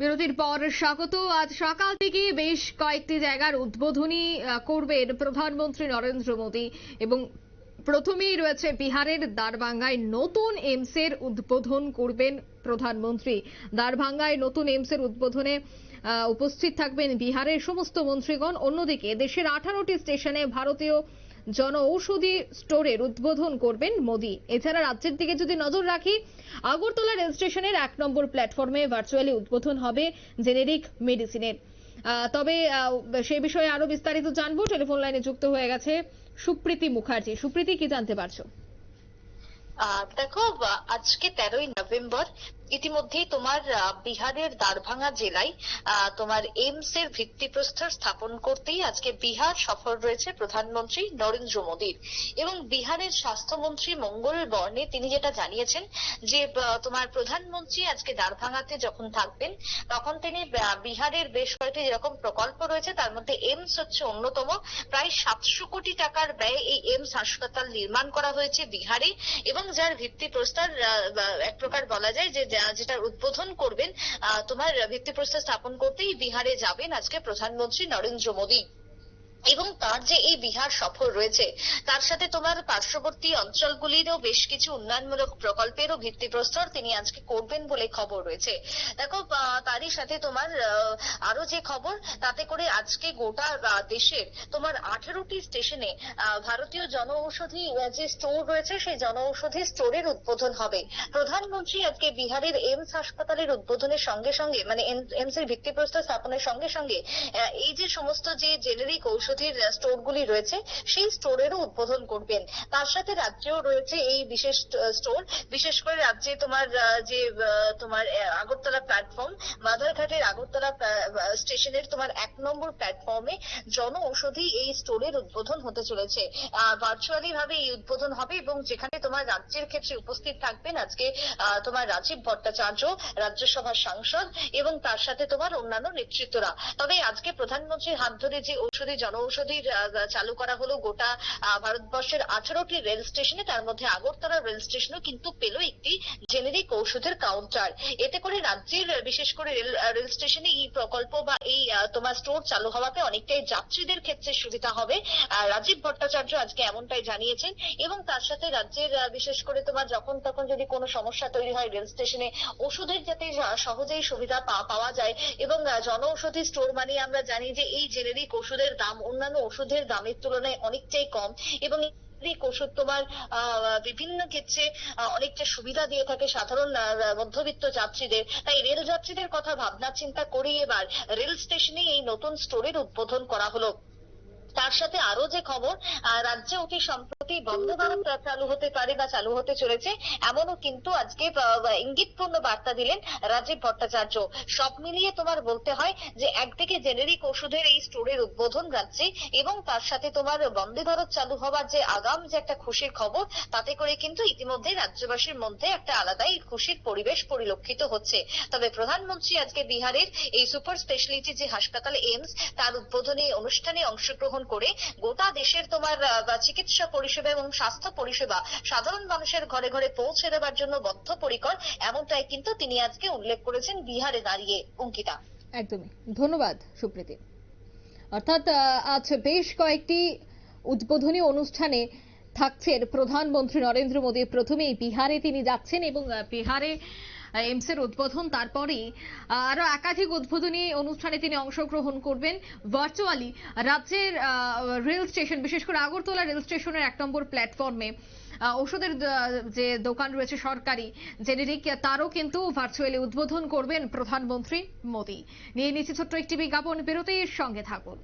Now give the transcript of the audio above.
বিরতির পর স্বাগত। আজ সকাল থেকে বেশ কয়েকটি জায়গার উদ্বোধনী করবেন প্রধানমন্ত্রী নরেন্দ্র মোদী এবং প্রথমেই রয়েছে বিহারের দারভাঙ্গায় নতুন এইমসের উদ্বোধন করবেন প্রধানমন্ত্রী। দারভাঙ্গায় নতুন এইমসের উদ্বোধনে উপস্থিত থাকবেন বিহারের সমস্ত মন্ত্রীগণ। অন্যদিকে দেশের আঠারোটি স্টেশনে ভারতীয় জন ঔষধি স্টোরের উদ্বোধন করবেন মোদী। এছাড়া রাজ্যের দিকে যদি নজর রাখি, আগরতলা রেল স্টেশনের এক নম্বর প্ল্যাটফর্মে ভার্চুয়ালি উদ্বোধন হবে জেনেরিক মেডিসিনের। তবে সেই বিষয়ে আরও বিস্তারিত জানব। টেলিফোন লাইনে যুক্ত হয়ে গেছে সুপ্রীতি মুখার্জি। সুপ্রীতি, কি জানতে পারছ? দেখো আজকে তেরোই নভেম্বর ইতিমধ্যেই তোমার বিহারের দারভাঙ্গা জেলায় তোমার এইমস এর ভিত্তিপ্রস্তর স্থাপন করতেই আজকে বিহার সফর রয়েছে প্রধানমন্ত্রী নরেন্দ্র মোদীর। এবং বিহারের স্বাস্থ্যমন্ত্রী মঙ্গল বর্ণে তিনি যেটা জানিয়েছেন যে তোমার প্রধানমন্ত্রী আজকে দারভাঙ্গাতে যখন থাকবেন, তখন তিনি বিহারের বেশ কয়েকটি যেরকম প্রকল্প রয়েছে, তার মধ্যে এইমস হচ্ছে অন্যতম। প্রায় সাতশো কোটি টাকার ব্যয়ে এই এইমস হাসপাতাল নির্মাণ করা হয়েছে বিহারে এবং যার ভিত্তিপ্রস্তর এক প্রকার বলা যায় যা- যেটার উদ্বোধন করবেন তোমার ভিত্তিপ্রস্তর স্থাপন করতেই বিহারে যাবেন আজকে প্রধানমন্ত্রী নরেন্দ্র মোদী। এবং তার যে এই বিহার সফর রয়েছে, তার সাথে তোমার পার্শ্ববর্তী অঞ্চলগুলিরও বেশ কিছু উন্নয়নমূলক প্রকল্পেরও ভিত্তিপ্রস্তর তিনি আজকে করবেন বলে খবর রয়েছে। দেখো তারই সাথে তোমার আরও যে খবর, তাতে করে আজকে গোটা দেশের তোমার আঠেরোটি স্টেশনে ভারতীয় জনঔষধি যে স্টোর রয়েছে, সেই জনঔষধি স্টোরের উদ্বোধন হবে। প্রধানমন্ত্রী আজকে বিহারের এইমস হাসপাতালের উদ্বোধনের সঙ্গে সঙ্গে মানে এইমস এর ভিত্তিপ্রস্তর স্থাপনের সঙ্গে সঙ্গে এই যে সমস্ত যে জেনারিক ঔষধির স্টোরগুলি রয়েছে, সেই স্টোরেরও উদ্বোধন করবেন। তার সাথে রাজ্যেও রয়েছে এই বিশেষ স্টোর বিশেষ করে রাজ্যে তোমার যে তোমার আগরতলা প্ল্যাটফর্ম মাদারঘাটের আগরতলা স্টেশনের তোমার এক নম্বর প্ল্যাটফর্মে জন ঔষধি এই স্টোরের উদ্বোধন হতে চলেছে। ভার্চুয়ালি ভাবে এই উদ্বোধন হবে এবং যেখানে তোমার রাজ্যের ক্ষেত্রে উপস্থিত থাকবেন আজকে তোমার রাজীব ভট্টাচার্য, রাজ্যসভার সাংসদ এবং তার সাথে তোমার অন্যান্য নেতৃত্বরা। তবে আজকে প্রধানমন্ত্রীর হাত ধরে যে ঔষধি জনঔষধির আহ, চালু করা হলো গোটা ভারতবর্ষের আঠারোটি রেল স্টেশনে। তার মধ্যে আগরতলা রেল স্টেশনও কিন্তু পেল একটি জেনেরিক ঔষধের কাউন্টার। এতে করে রাজ্যের বিশেষ করে রেল রেল স্টেশনে এই প্রকল্প বা এই তোমার স্টোর চালু হওয়াতে অনেকটাই যাত্রীদের ক্ষেত্রে সুবিধা হবে। রাজীব ভট্টাচার্য আজকে এমনটাই জানিয়েছেন। এবং তার সাথে রাজ্যের বিশেষ করে তোমার যখন তখন যদি কোনো সমস্যা তৈরি হয় রেল স্টেশনে ওষুধের যাতে সহজেই সুবিধা পাওয়া যায়। এবং জনঔষধি স্টোর মানে আমরা জানি যে এই জেনেরিক ওষুধের দাম অন্যান্য ওষুধের দামের তুলনায় অনেকটাই কম এবং ওষুধ তোমার বিভিন্ন ক্ষেত্রে অনেকটা সুবিধা দিয়ে থাকে সাধারণ মধ্যবিত্ত যাত্রীদের। তাই রেল যাত্রীদের কথা ভাবনা চিন্তা করে এবার রেল স্টেশনে এই নতুন স্টোরের উদ্বোধন করা হলো। তার সাথে আরও যে খবর রাজ্যে অতি সম্প্রতি বন্দে ভারত চালু হতে পারে বা চালু হতে চলেছে, এমনও কিন্তু আজকে ইঙ্গিতপূর্ণ বার্তা দিলেন রাজীব ভট্টাচার্য। সব মিলিয়ে তোমার বলতে হয় যে একদিকে জেনেরিক ওষুধের এই স্টোরের উদ্বোধন রাজ্যে এবং তার সাথে তোমার বন্দে ভারত চালু হওয়ার যে আগাম যে একটা খুশির খবর, তাতে করে কিন্তু ইতিমধ্যে রাজ্যবাসীর মধ্যে একটা আলাদাই খুশির পরিবেশ পরিলক্ষিত হচ্ছে। তবে প্রধানমন্ত্রী আজকে বিহারের এই সুপার স্পেশালিটি যে হাসপাতাল এইমস, তার উদ্বোধনী অনুষ্ঠানে অংশগ্রহণ করে গোটা দেশের তোমার চিকিৎসা পরিষেবা এবং স্বাস্থ্য পরিষেবা সাধারণ মানুষের ঘরে ঘরে পৌঁছে দেওয়ার জন্য বদ্ধপরিকর, এমনটাই কিন্তু তিনি আজকে উল্লেখ করেছেন বিহারে দাঁড়িয়ে, অঙ্কিতা। একদমই। ধন্যবাদ, সুপ্রীতি। অর্থাৎ আজ বেশ কয়েকটি উদ্বোধনী অনুষ্ঠানে থাকছেন প্রধানমন্ত্রী নরেন্দ্র মোদী। প্রথমেই বিহারে তিনি যাচ্ছেন এবং বিহারে এইমস এর উদ্বোধন তারপরেই আরও একাধিক উদ্বোধনী অনুষ্ঠানে তিনি অংশগ্রহণ করবেন। ভার্চুয়ালি রাজ্যের রেল স্টেশন, বিশেষ করে আগরতলা রেল স্টেশনের এক নম্বর প্ল্যাটফর্মে ওষুধের যে দোকান রয়েছে সরকারি, জেনেরিক, তারও কিন্তু ভার্চুয়ালি উদ্বোধন করবেন প্রধানমন্ত্রী মোদী। নিয়ে নিচ্ছে ছোট্ট একটি বিজ্ঞাপন, বিরতির সঙ্গে থাকুন।